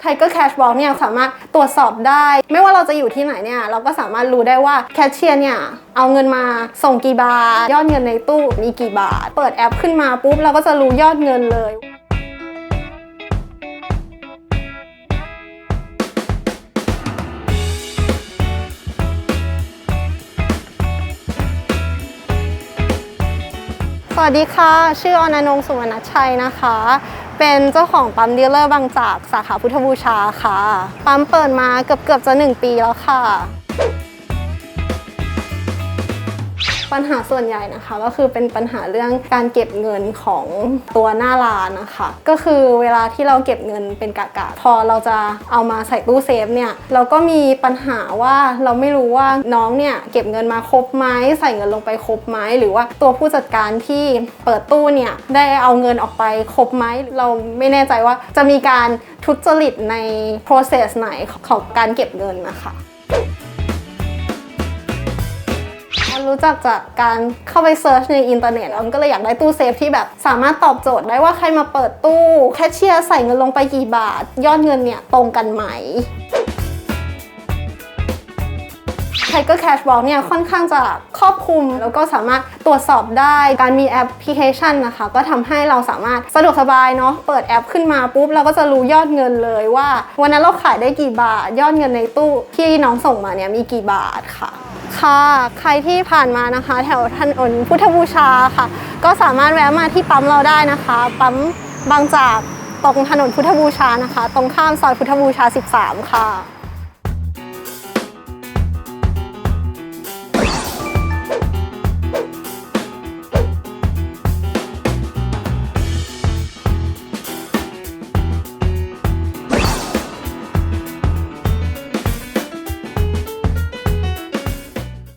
ไทเกอร์แคชบอกเนี่ยสามารถตรวจสอบได้ ไม่ว่าเราจะอยู่ที่ไหนเนี่ยเราก็สามารถรู้ได้ว่าแคชเชียร์เนี่ยเอาเงินมาส่งกี่บาท ยอดเงินในตู้มีกี่บาท เปิดแอปขึ้นมาปุ๊บเราก็จะรู้ยอดเงินเลยสวัสดีค่ะ ชื่ออนันงค์สุวรรณชัยนะคะ เป็นเจ้าของปั๊มดีลเลอร์บางจากสาขาพุทธบูชาค่ะ ปั๊มเปิดมาเกือบเกือบจะ 1 ปีแล้วค่ะ ปัญหาส่วนใหญ่นะคะก็คือเป็นปัญหาเรื่องการเก็บเงินของตัวหน้าร้านนะคะ ก็คือเวลาที่เราเก็บเงินเป็นกะกะพอเราจะเอามาใส่ตู้เซฟเนี่ยเราก็มีปัญหาว่าเราไม่รู้ว่าน้องเนี่ยเก็บเงินมาครบไหมใส่เงินลงไปครบไหมหรือว่าตัวผู้จัดการที่เปิดตู้เนี่ยได้เอาเงินออกไปครบไหมเราไม่แน่ใจว่าจะมีการทุจริตใน process ไหนของการเก็บเงินนะคะ รู้จักจากการเข้าไปเซิร์ชในอินเทอร์เน็ตแล้วก็เลยอยากได้ตู้เซฟที่แบบสามารถตอบโจทย์ได้ว่าใครมาเปิดตู้แคชเชียร์ใส่เงินลงไปกี่บาท ยอดเงินเนี่ยตรงกันไหมไทเกอร์แคชบอกเนี่ยค่อนข้างจะครอบคลุม แล้วก็สามารถตรวจสอบได้ การมีแอปพลิเคชันนะคะ ก็ทำให้เราสามารถสะดวกสบายเนาะเปิดแอปขึ้นมาปุ๊บ เราก็จะรู้ยอดเงินเลยว่า วันนั้นเราขายได้กี่บาท ยอดเงินในตู้ที่น้องส่งมาเนี่ยมีกี่บาทค่ะ ค่ะ ใครที่ผ่านมานะคะ แถวถนนพุทธบูชาค่ะ ก็สามารถแวะมาที่ปั๊มเราได้นะคะ ปั๊มบางจากตรงถนนพุทธบูชานะคะ ตรงข้ามซอยพุทธบูชา 13 ค่ะ